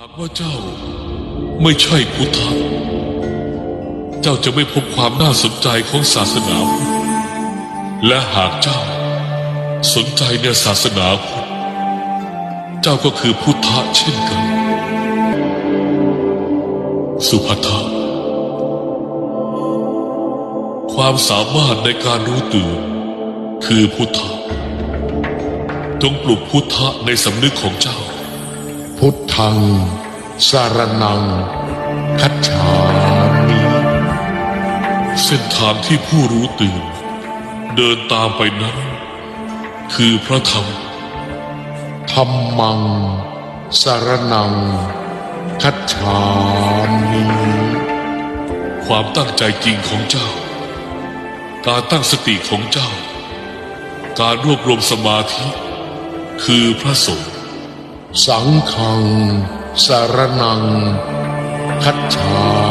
หากว่าเจ้าไม่ใช่พุทธะ เจ้าจะไม่พบความน่าสนใจของศาสนาพุทธ และหากเจ้าสนใจในศาสนาพุทธ เจ้าก็คือพุทธะเช่นกัน สุภัททะความสามารถในการรู้ตื่น คือพุทธะ จงปลุกพุทธะในสำนึกของเจ้า พุทธัง สารนัง คัจฉามิเส้นทางที่ผู้รู้ตื่น เดินตามไปนั้น คือพระธรรมธรรมัง สารนัง คัจฉามิความตั้งใจจริงของเจ้า การตั้งสติของเจ้า การรวบรวมสมาธิ คือพระสงฆ์ สังฆังสารนัง คัจฉา